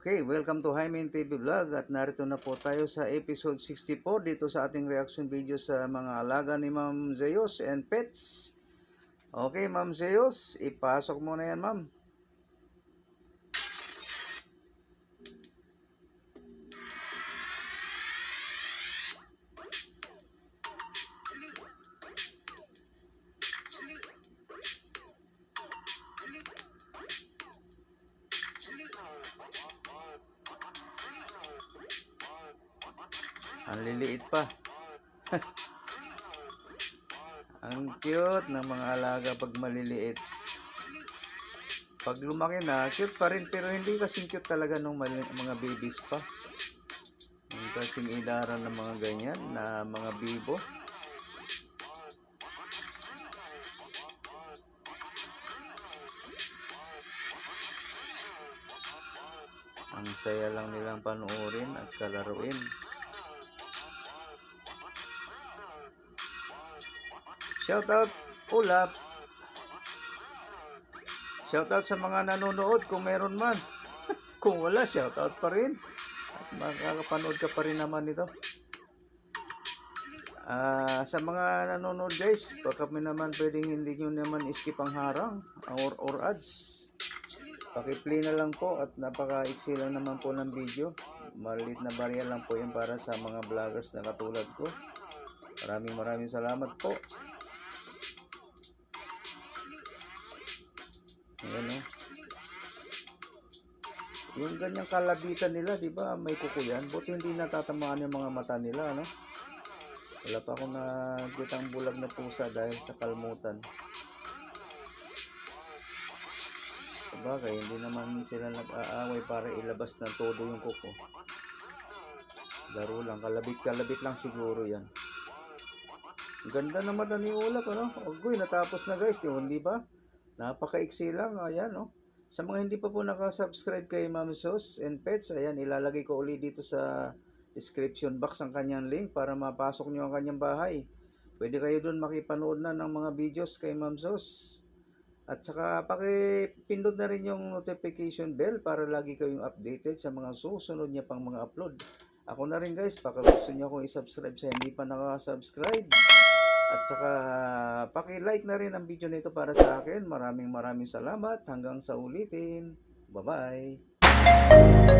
welcome to Hymen TV Vlog at narito na po tayo sa episode 64 dito sa ating reaction video sa mga alaga ni Ma'am Zeus and pets. Okay, Ma'am Zeus, ipasok mo na yan, Ma'am. Ang liliit pa. Ang cute ng mga alaga pag maliliit. Pag lumaki na, cute pa rin pero hindi kasing cute talaga nung mga babies pa. Hindi kasing idara ng mga ganyan na mga bibo. Ang saya lang nilang panoorin at kalaruin. Shoutout Ulap. Shoutout sa mga nanonood kung meron man. kung wala, shoutout pa rin. At makakapanood ka pa rin naman nito. Ah, sa mga nanonood guys, baka kami naman pwedeng hindi nyo naman skip ang harang or, or ads. Pakiplay na lang po at napaka-iksi lang naman po ng video. Maliit na barya lang po yun para sa mga vloggers na katulad ko. Maraming maraming salamat po. Yung ganyang kalabitan nila, di ba, may kuko yan. Buti hindi natatamaan yung mga mata nila, ano? Wala pa akong nakitang bulag na pusa dahil sa kalmutan. Sabagay, hindi naman sila nag-aaway para ilabas na todo yung kuko. Laro lang, kalabit-kalabit lang siguro yan. Ganda ng mata ni Ulap, ano? Agoy, natapos na guys, di ba? Napakaiksi lang, ayan, no? Sa mga hindi pa po nakasubscribe kay Ma'am Sos and Pets, ayan, ilalagay ko uli dito sa description box ang kanyang link para mapasok nyo ang kanyang bahay. Pwede kayo doon makipanood na ng mga videos kay Ma'am Sos. At saka pakipindot na rin yung notification bell para lagi kayong updated sa mga susunod niya pang mga upload. Ako na rin guys, baka gusto niyo akong isubscribe sa hindi pa nakasubscribe. At saka paki-like na rin ang video nito para sa akin. Maraming maraming salamat. Hanggang sa ulitin. Bye-bye.